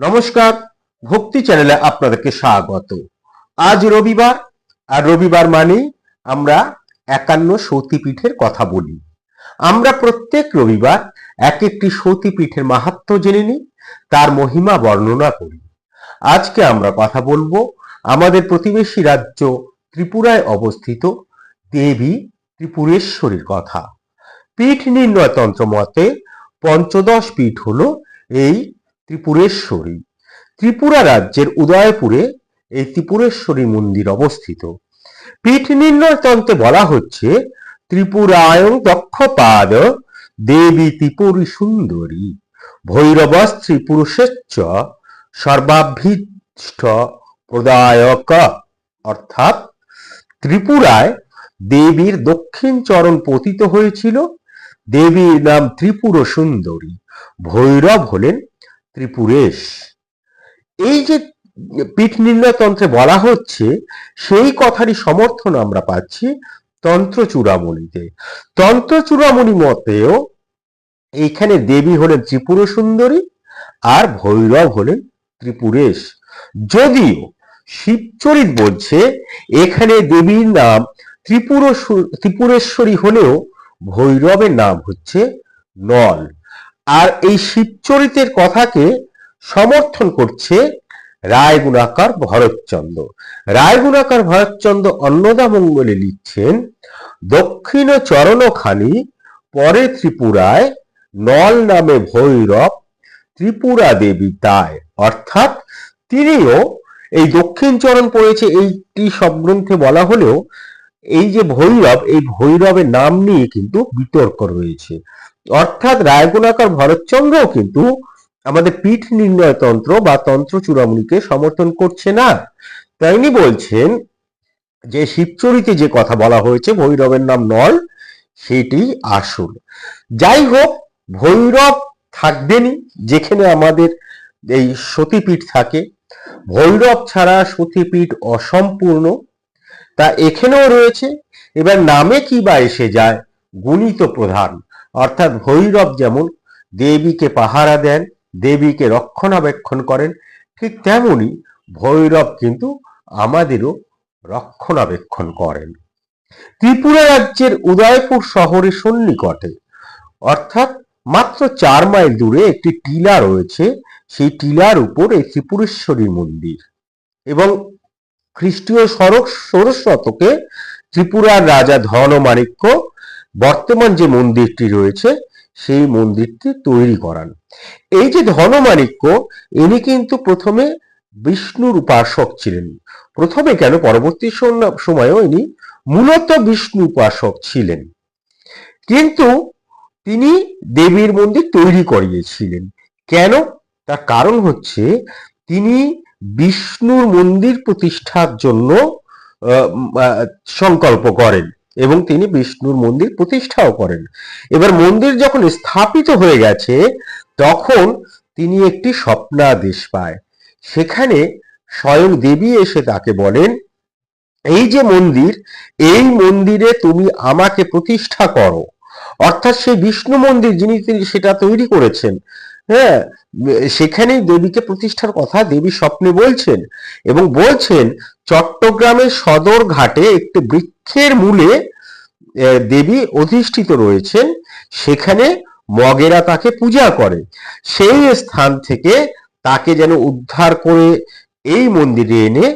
নমস্কার, ভক্তি চ্যানেলে আপনাদেরকে স্বাগত। আজ রবিবার, আর রবিবার মানে আমরা একান্ন সতীপীঠের কথা বলি। আমরা প্রত্যেক রবিবার এক একটি সতীপীঠের মাহাত্ম জেনে নিই, তার মহিমা বর্ণনা করি। আজকে আমরা কথা বলব আমাদের প্রতিবেশী রাজ্য ত্রিপুরায় অবস্থিত দেবী ত্রিপুরেশ্বরীর কথা। পীঠ নির্ণয় তন্ত্র মতে পঞ্চদশ পীঠ হলো এই ত্রিপুরেশ্বরী। ত্রিপুরা রাজ্যের উদয়পুরে এই ত্রিপুরেশ্বরী মন্দির অবস্থিত। পীঠ নির্ণয় তন্ত্রে বলা হচ্ছে, ত্রিপুরায়ং দক্ষপাদ দেবী ত্রিপুরী সুন্দরী, ভৈরবস্ত্রী পুরুষেচ্চ সর্বাভীষ্ট প্রদায়ক। অর্থাৎ ত্রিপুরায় দেবীর দক্ষিণ চরণ পতিত হয়েছিল। দেবীর নাম ত্রিপুর সুন্দরী ভৈরব হলেন ত্রিপুরেশ এই যে পীঠ নির্ণয় তন্ত্রে বলা হচ্ছে, সেই কথারই সমর্থন আমরা পাচ্ছি তন্ত্র চূড়ামণিতে। তন্ত্র চূড়ামণি মতেও এইখানে দেবী হলেন ত্রিপুর সুন্দরী আর ভৈরব হলেন ত্রিপুরেশ। যদিও শিবচরিত বলছে, এখানে দেবীর নাম ত্রিপুর ত্রিপুরেশ্বরী হলেও ভৈরবের নাম হচ্ছে নল। আর এই শিবচরিতের কথাকে সমর্থন করছে রায়গুণাকার ভরতচন্দ্র। রায়গুণাকার ভরতচন্দ্র অন্নদা মঙ্গলে লিখছেন, দক্ষিণ চরণখানি পরে ত্রিপুরায়, নল নামে ভৈরব ত্রিপুরা দেবী তাই। অর্থাৎ তিনিও এই দক্ষিণ চরণ পড়েছে এইটি গ্রন্থে বলা হলেও এই যে ভৈরব, এই ভৈরবের নাম নিয়ে কিন্তু বিতর্ক রয়েছে। অর্থাৎ রায়গুণাকার ভরতচন্দ্রও কিন্তু আমাদের পীঠ নির্ণয় তন্ত্র বা তন্ত্র চূড়ামণিকে সমর্থন করছে না। তাইনি বলছেন যে শিবচরিতে যে কথা বলা হয়েছে, ভৈরবের নাম নল, সেটি আসল। যাই হোক ভৈরব থাকবেনই, যেখানে আমাদের এই সতীপীঠ থাকে। ভৈরব ছাড়া সতীপীঠ অসম্পূর্ণ। তা এখানেও রয়েছে। এবার নামে কি বা এসে যায়, গুণিত প্রধান। অর্থাৎ ভৈরব যেমন দেবীকে পাহারা দেন, দেবীকে রক্ষণাবেক্ষণ করেন, ঠিক তেমনি ভৈরব কিন্তু আমাদেরও রক্ষণাবেক্ষণ করেন। ত্রিপুরা রাজ্যের উদয়পুর শহরের সন্নিকটে, অর্থাৎ মাত্র চার মাইল দূরে একটি টিলা রয়েছে, সেই টিলার উপর এই ত্রিপুরেশ্বরী মন্দির এবং খ্রিস্টীয় ষোড়শ ষোড়শ শতকে ত্রিপুরার রাজা ধনমাণিক্য বর্তমান যে মন্দিরটি রয়েছে, সেই মন্দিরটি তৈরি করান। এই যে ধনমাণিক্য, ইনি কিন্তু প্রথমে বিষ্ণুর উপাসক ছিলেন। প্রথমে কেন? পরবর্তী সময়েও ইনি মূলত বিষ্ণু উপাসক ছিলেন। কিন্তু তিনি দেবীর মন্দির তৈরি করিয়েছিলেন। কেন? তার কারণ হচ্ছে, তিনি বিষ্ণুর মন্দির প্রতিষ্ঠার জন্য সংকল্প করেন। এবং তিনি বিষ্ণুর মন্দির প্রতিষ্ঠাও করেন। এবার মন্দির যখন স্থাপিত হয়ে গেছে, তখন তিনি একটি স্বপ্নাদেশ পায়। সেখানে স্বয়ং দেবী এসে তাকে বলেন, এই যে মন্দির, এই মন্দিরে তুমি আমাকে প্রতিষ্ঠা করো। অর্থাৎ সেই বিষ্ণু মন্দির যিনি তিনি সেটা তৈরি করেছেন হ্যাঁ সেখানেই দেবীকে প্রতিষ্ঠার কথা দেবী স্বপ্নে বলছেন এবং বলছেন, চট্টগ্রামের সদর ঘাটে একটি বৃক্ষের মূলে দেবী অধিষ্ঠিত রয়েছেন, সেখানে মগেরা তাকে পূজা করে। সেই স্থান থেকে তাকে যেন উদ্ধার করে এই মন্দিরে এনে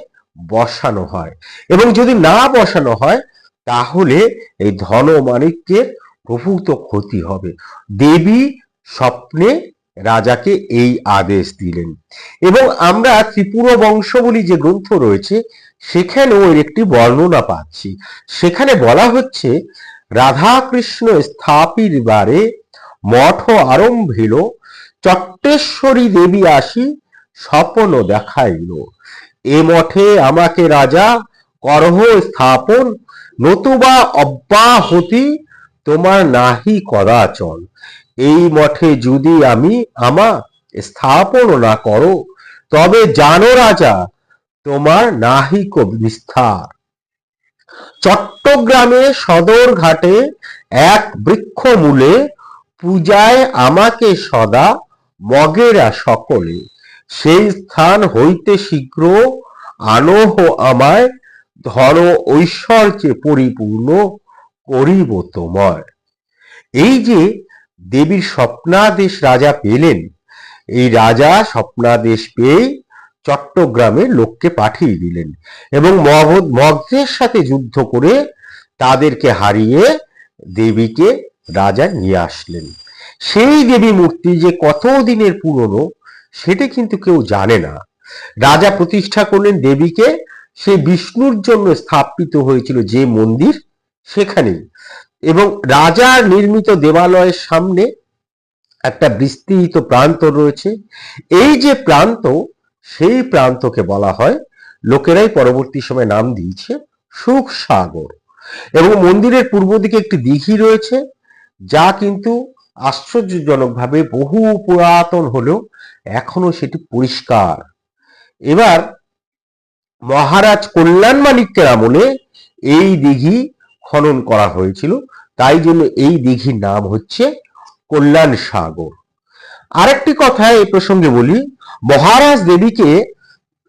বসানো হয়। এবং যদি না বসানো হয়, তাহলে এই ধন মাণিক্যের প্রভূত ক্ষতি হবে। দেবী স্বপ্নে রাজাকে এই আদেশ দিলেন। এবং আমরা ত্রিপুর বংশ বলি যে গ্রন্থ রয়েছে, সেখানেও এর একটি বর্ণনা পাচ্ছি। সেখানে বলা হচ্ছে, রাধাকৃষ্ণ স্থাপির বারে মঠ আরম্ভিল, চট্টেশ্বরী দেবী আসি স্বপ্ন দেখাইল। এ মঠে আমাকে রাজা করহ স্থাপন, নতুবা অব্যাহতি তোমার নাহি কদাচল এই মঠে যদি আমি আমা স্থাপন না করো, তবে জানো রাজা, তোমার নাহিক বিস্তার চট্টগ্রামে সদর ঘাটে এক বৃক্ষ মূলে পূজায় আমাকে সদা মগেরা সকলে। সেই স্থান হইতে শীঘ্র আনহ আমায়, ধন ঐশ্বর্যে পরিপূর্ণ করিব তোমায় এই যে দেবীর স্বপ্নাদেশ রাজা পেলেন। এই রাজা স্বপ্নাদেশ পেয়ে চট্টগ্রামে লোককে পাঠিয়ে দিলেন এবং মগধ মগধের সাথে যুদ্ধ করে তাদেরকে হারিয়ে দেবীকে রাজা নিয়ে আসলেন। সেই দেবী মূর্তি যে কত দিনের পুরনো, সেটা কিন্তু কেউ জানে না। রাজা প্রতিষ্ঠা করলেন দেবীকে। সে বিষ্ণুর জন্য স্থাপিত হয়েছিল যে মন্দির, সেখানেই। এবং রাজার নির্মিত দেবালয়ের সামনে একটা বিস্তৃত প্রান্ত রয়েছে। এই যে প্রান্ত, সেই প্রান্তকে বলা হয়, লোকেরাই পরবর্তী সময় নাম দিয়েছে সুখ সাগর। এবং মন্দিরের পূর্ব দিকে একটি দিঘি রয়েছে, যা কিন্তু আশ্চর্যজনকভাবে বহু পুরাতন হলেও এখনও সেটি পরিষ্কার। এবার মহারাজ কল্যাণ মালিকের আমলে এই দিঘি খনন করা হয়েছিল। তাই জন্য এই দিঘির নাম হচ্ছে কল্যাণ সাগর। আরেকটি কথা এই প্রসঙ্গে বলি, মহারাজ দেবীকে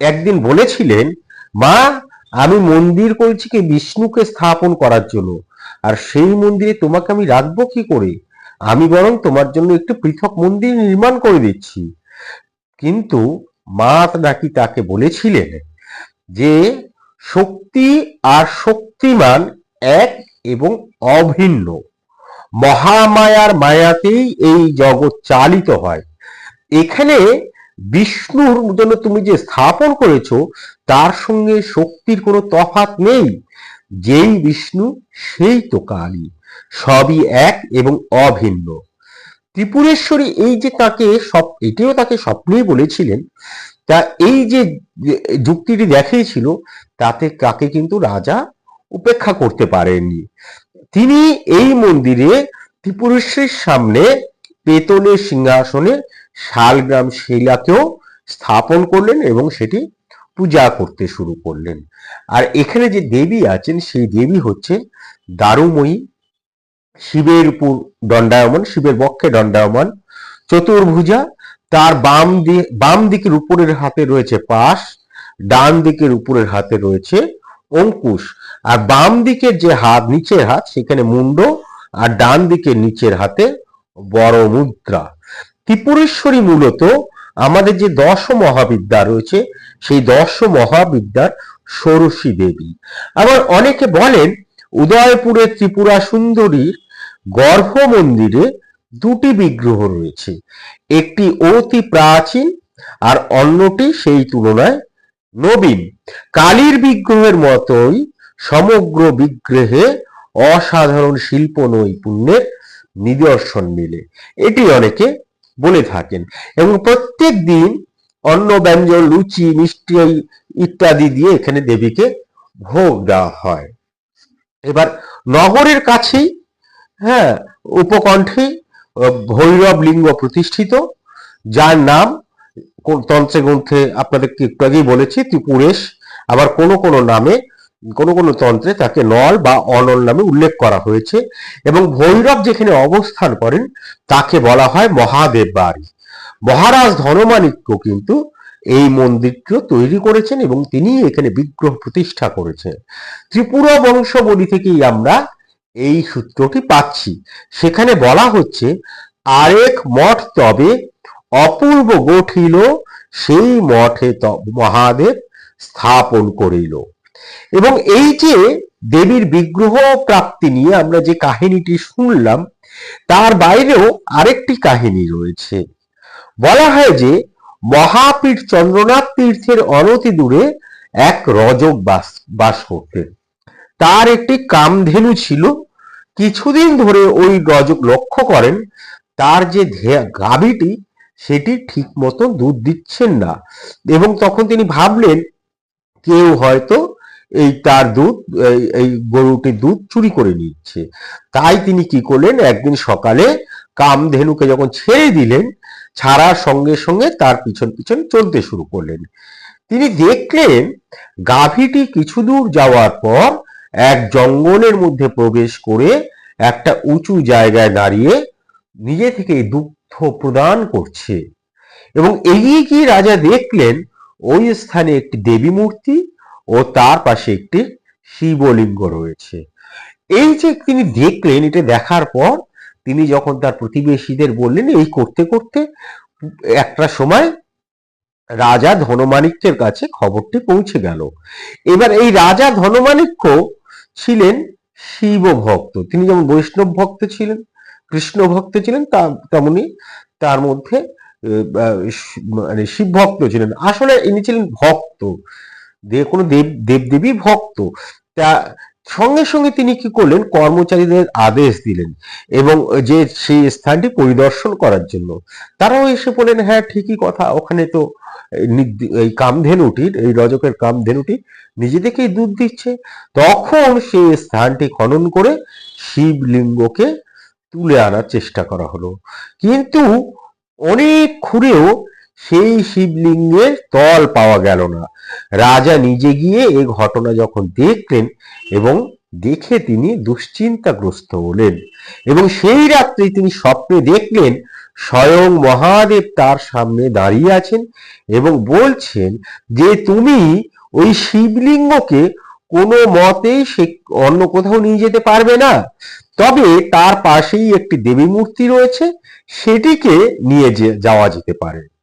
একদিন বলেছিলেন, মা, আমি মন্দির করেছি কি বিষ্ণুকে স্থাপন করার জন্য, আর সেই মন্দিরে তোমাকে আমি রাখব কি করে? আমি বরং তোমার জন্য একটি পৃথক মন্দির নির্মাণ করে দিচ্ছি। কিন্তু মা নাকি তাকে বলেছিলেন যে, শক্তি আর শক্তিমান এক এবং অভিন্ন। মহামায়ার মায়াতেই এই জগৎ চালিত হয়। এখানে বিষ্ণুর জন্য তুমি যে স্থাপন করেছ, তার সঙ্গে শক্তির কোনো তফাৎ নেই। যেই বিষ্ণু, সেই তো কালী। সবই এক এবং অভিন্ন। ত্রিপুরেশ্বরী এই যে তাকে সব, এটিও তাকে স্বপ্নেই বলেছিলেন, তা এই যে যুক্তিটি দেখিয়েছিল, তাতে তাকে কিন্তু রাজা উপেক্ষা করতে পারেননি। তিনি এই মন্দিরে ত্রিপুরেশ্বরীর সামনে পেতলের সিংহাসনে শালগ্রাম শিলাকেও স্থাপন করলেন এবং সেটি পূজা করতে শুরু করলেন। আর এখানে যে দেবী আছেন, সেই দেবী হচ্ছেন দারুময়ী শিবের উপর দণ্ডায়মান, শিবের বক্ষে দণ্ডায়মান চতুর্ভুজা। তার বাম দিয়ে বাম দিকের উপরের হাতে রয়েছে পাশ, ডান দিকের উপরের হাতে রয়েছে অঙ্কুশ। আর বাম দিকের যে হাত, নিচের হাত, সেখানে মুন্ড, আর ডান দিকের নিচের হাতে বড় মুদ্রা। ত্রিপুরেশ্বরী মূলত আমাদের যে দশ মহাবিদ্যা রয়েছে, সেই দশ মহাবিদ্যার ষোড়শী দেবী। আবার অনেকে বলেন উদয়পুরের ত্রিপুরা সুন্দরীর গর্ভ মন্দিরে দুটি বিগ্রহ রয়েছে। একটি অতি প্রাচীন আর অন্যটি সেই তুলনায় নবীন। কালীর বিগ্রহের মতোই সমগ্র বিগ্রহে অসাধারণ শিল্প নৈপুণ্যের নিদর্শন মিলে। এটি অনেকে বলে থাকেন। এবং প্রত্যেক দিন অন্ন ব্যঞ্জন লুচি, মিষ্টি ইত্যাদি দিয়ে এখানে দেবীকে ভোগ দেওয়া হয়। এবার নগরের কাছেই হ্যাঁ উপকণ্ঠে ভৈরব লিঙ্গ প্রতিষ্ঠিত, যার নাম তন্ত্রে গ্রন্থে আপনাদেরকে একটু আগেই বলেছি, ত্রিপুরেশ। আবার কোনো কোনো নামে কোন কোনো তন্ত্রে তাকে নল বা অনল নামে উল্লেখ করা হয়েছে এবং ভৈরব যেখানে অবস্থান করেন, তাকে বলা হয় মহাদেব বাড়ি মহারাজ ধনমাণিক্য কিন্তু এই মন্দিরটিও তৈরি করেছেন এবং তিনি এখানে বিগ্রহ প্রতিষ্ঠা করেছেন। ত্রিপুরা বংশবলী থেকেই আমরা এই সূত্রটি পাচ্ছি। সেখানে বলা হচ্ছে, আরেক মঠ তবে অপূর্ব গঠিল, সেই মঠে মহাদেব স্থাপন করিল। এবং এই যে দেবীর বিগ্রহ প্রাপ্তি নিয়ে আমরা যে কাহিনীটি শুনলাম, তার বাইরেও আরেকটি কাহিনী রয়েছে। বলা হয় যে, মহাপীঠ চন্দ্রনাথ তীর্থের অনতি দূরে এক রজক বাস বাস করতেন। তার একটি কামধেনু ছিল। কিছুদিন ধরে ওই রজক লক্ষ্য করেন, তার যে গাভীটি, সেটি ঠিক মতো দুধ দিচ্ছেন না। এবং তখন তিনি ভাবলেন, কেউ হয়তো এই তার দুধ, এই গরুটির দুধ চুরি করে নিচ্ছে। তাই তিনি কি করলেন? একদিন সকালে কামধেনুকে যখন ছেড়ে দিলেন, ছাড়ার সঙ্গে সঙ্গে তার পিছন পিছন চলতে শুরু করলেন। তিনি দেখলেন গাভীটি কিছু দূর যাওয়ার পর এক জঙ্গলের মধ্যে প্রবেশ করে একটা উঁচু জায়গায় দাঁড়িয়ে নিজে থেকে দুগ্ধ প্রদান করছে। এবং এগিয়ে গিয়ে রাজা দেখলেন, ওই স্থানে একটি দেবী মূর্তি ও তার পাশে একটি শিবলিঙ্গ রয়েছে। এই যে তিনি দেখলেন, এটা দেখার পর তিনি যখন তার প্রতিবেশীদের বললেন, এই করতে করতে একটা সময় রাজা ধনমাণিক্যের কাছে খবরটি পৌঁছে গেল। এবার এই রাজা ধনমাণিক্য ছিলেন শিব ভক্ত তিনি যেমন বৈষ্ণব ভক্ত ছিলেন, কৃষ্ণ ভক্ত ছিলেন, তা- তেমনি তার মধ্যে মানে শিব ভক্ত ছিলেন। আসলে ইনি ছিলেন ভক্ত। যে কোনো দেব, দেবদেবী ভক্ত। তা সঙ্গে সঙ্গে তিনি কি করলেন? কর্মচারীদের আদেশ দিলেন এবং যে সেই স্থানটি পরিদর্শন করার জন্য। তারাও এসে বললেন হ্যাঁ ঠিকই কথা। ওখানে তো এই কামধেনুটির, এই রজকের কামধেনুটি নিজে থেকেই দুধ দিচ্ছে। তখন সেই স্থানটি খনন করে শিবলিঙ্গকে তুলে আনার চেষ্টা করা হলো। কিন্তু অনেক খুঁড়েও সেই শিবলিঙ্গের তল পাওয়া গেল না। রাজা নিজে গিয়ে এই ঘটনা যখন দেখলেন এবং দেখে তিনি দুশ্চিন্তাগ্রস্ত হলেন এবং সেই রাত্রে তিনি স্বপ্নে দেখলেন স্বয়ং মহাদেব তার সামনে দাঁড়িয়ে আছেন এবং বলছেন যে, তুমি ওই শিবলিঙ্গকে কোনো মতেই সে অন্য কোথাও নিয়ে যেতে পারবে না। তবে তার পাশেই একটি দেবী মূর্তি রয়েছে, সেটিকে নিয়ে যাওয়া যেতে পারে।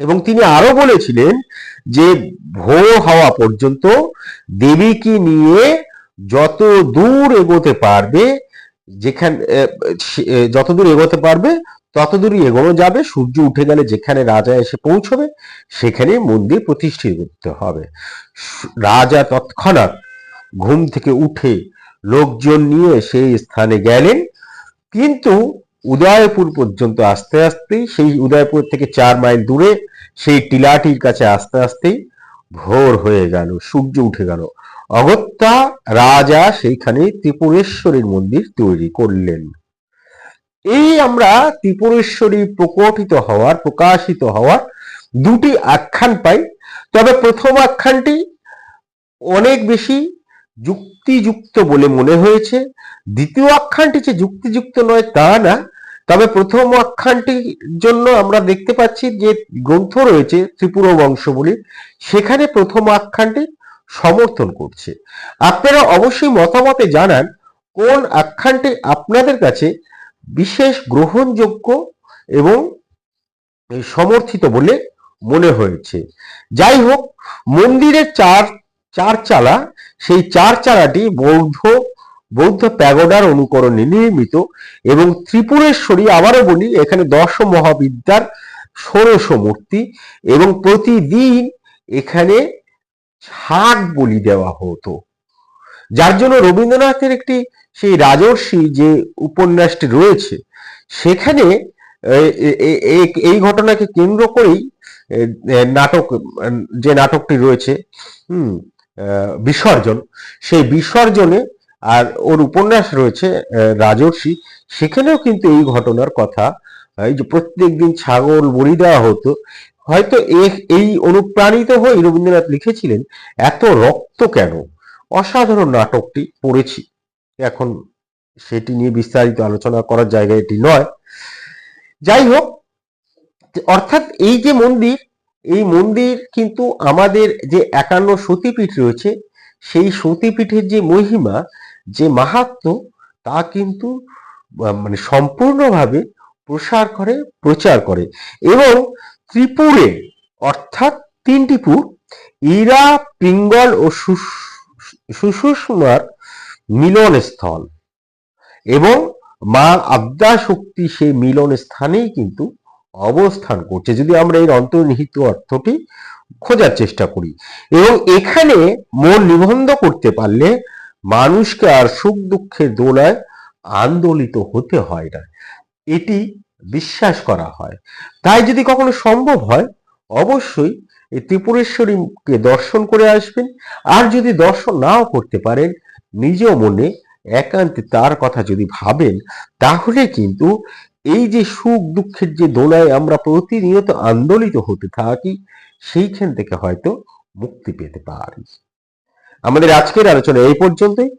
এবং তিনি আরও বলেছিলেন যে ভোর হওয়া পর্যন্ত দেবীকে নিয়ে যত দূর এগোতে পারবে, যেখানে যত দূর এগোতে পারবে ততদূরই এগোনো যাবে। সূর্য উঠে গেলে যেখানে রাজা এসে পৌঁছবে সেখানে মন্দির প্রতিষ্ঠিত করতে হবে। রাজা তৎক্ষণাৎ ঘুম থেকে উঠে লোকজন নিয়ে সেই স্থানে গেলেন। কিন্তু উদয়পুর পর্যন্ত আস্তে আস্তেই, সেই উদয়পুর থেকে চার মাইল দূরে সেই টিলাটির কাছে আস্তে আস্তেই ভোর হয়ে গেল, সূর্য উঠে গেল। অগত্যা রাজা সেইখানে ত্রিপুরেশ্বরীর মন্দির তৈরি করলেন। এই আমরা ত্রিপুরেশ্বরী প্রকটিত হওয়ার, প্রকাশিত হওয়ার দুটি আখ্যান পাই। তবে প্রথম আখ্যানটি অনেক বেশি যুক্তিযুক্ত বলে মনে হয়েছে। দ্বিতীয় আখ্যানটি যে যুক্তিযুক্ত নয় তা না তবে প্রথম আখ্যানটির জন্য আমরা দেখতে পাচ্ছি যে গ্রন্থ রয়েছে ত্রিপুর বংশবলী। সেখানে প্রথম আখ্যানটি সমর্থন করছে। আপনারা অবশ্যই মতামতে জানান কোন আখ্যানটি আপনাদের কাছে বিশেষ গ্রহণযোগ্য এবং সমর্থিত বলে মনে হয়েছে। যাই হোক, মন্দিরের চার চার চালা সেই চার চালাটি বৌদ্ধ বৌদ্ধ প্যাগোডার অনুকরণে নির্মিত এবং ত্রিপুরেশ্বরী আবারও বলি, এখানে দশ মহাবিদ্যার ষোড়শ মূর্তি এবং প্রতিদিন এখানে ছাগ বলি দেওয়া হতো। যার জন্য রবীন্দ্রনাথের একটি সেই রাজর্ষি যে উপন্যাসটি রয়েছে, সেখানে এই ঘটনাকে কেন্দ্র করেই নাটক, যে নাটকটি রয়েছে, হুম বিসর্জন, সেই বিসর্জনে আর ওর উপন্যাস রয়েছে রাজর্ষি। সেখানেও কিন্তু এই ঘটনার কথা এই যে প্রত্যেকদিন ছাগল বলি দেওয়া হতো। হয়তো এই অনুপ্রাণিত হয়ে রবীন্দ্রনাথ লিখেছিলেন, এত রক্ত কেন? অসাধারণ নাটকটি পড়েছি। এখন সেটি নিয়ে বিস্তারিত আলোচনা করার জায়গা এটি নয়। যাই হোক, অর্থাৎ এই যে মন্দির, এই মন্দির কিন্তু আমাদের যে একান্ন সতীপীঠ রয়েছে, সেই সতীপীঠের যে মহিমা যে মাহাত্ম তা কিন্তু মানে সম্পূর্ণভাবে প্রসার করে, প্রচার করে। এবং ত্রিপুরে, অর্থাৎ তিনটি পুর ইরা, পিঙ্গল ও সুষ- মিলন স্থল এবং মা আদ্যা শক্তি সেই মিলন স্থানেই কিন্তু অবস্থান করছে। যদি আমরা এর অন্তর্নিহিত অর্থটি খোঁজার চেষ্টা করি। এবং এখানে মন নিবন্ধ করতে পারলে মানুষকে আর সুখ দুঃখের দোলায় আন্দোলিত হতে হয় না। এটি বিশ্বাস করা হয়। তাই যদি কখনো সম্ভব হয়, অবশ্যই এই ত্রিপুরেশ্বরীকে দর্শন করে আসবেন। আর যদি দর্শন নাও করতে পারেন নিজ মনে একান্তে তার কথা যদি ভাবেন, তাহলে কিন্তু এই যে সুখ দুঃখের যে দোলায় আমরা প্রতিনিয়ত আন্দোলিত হতে থাকি, সেইখান থেকে হয়তো মুক্তি পেতে পারি। আমাদের আজকের আলোচনা এই পর্যন্তই।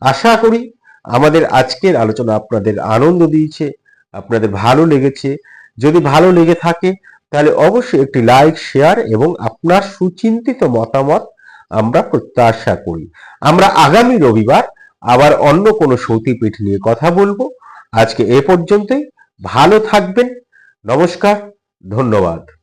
আশা করি আমাদের আজকের আলোচনা আপনাদের আনন্দ দিয়েছে, আপনাদের ভালো লেগেছে। যদি ভালো লেগে থাকে, তাহলে অবশ্যই একটি লাইক, শেয়ার এবং আপনার সুচিন্তিত মতামত আমরা প্রত্যাশা করি। আমরা আগামী রবিবার আবার অন্য কোনো সতীপীঠ নিয়ে কথা বলব। আজকে এ পর্যন্তই। ভালো থাকবেন। নমস্কার। ধন্যবাদ।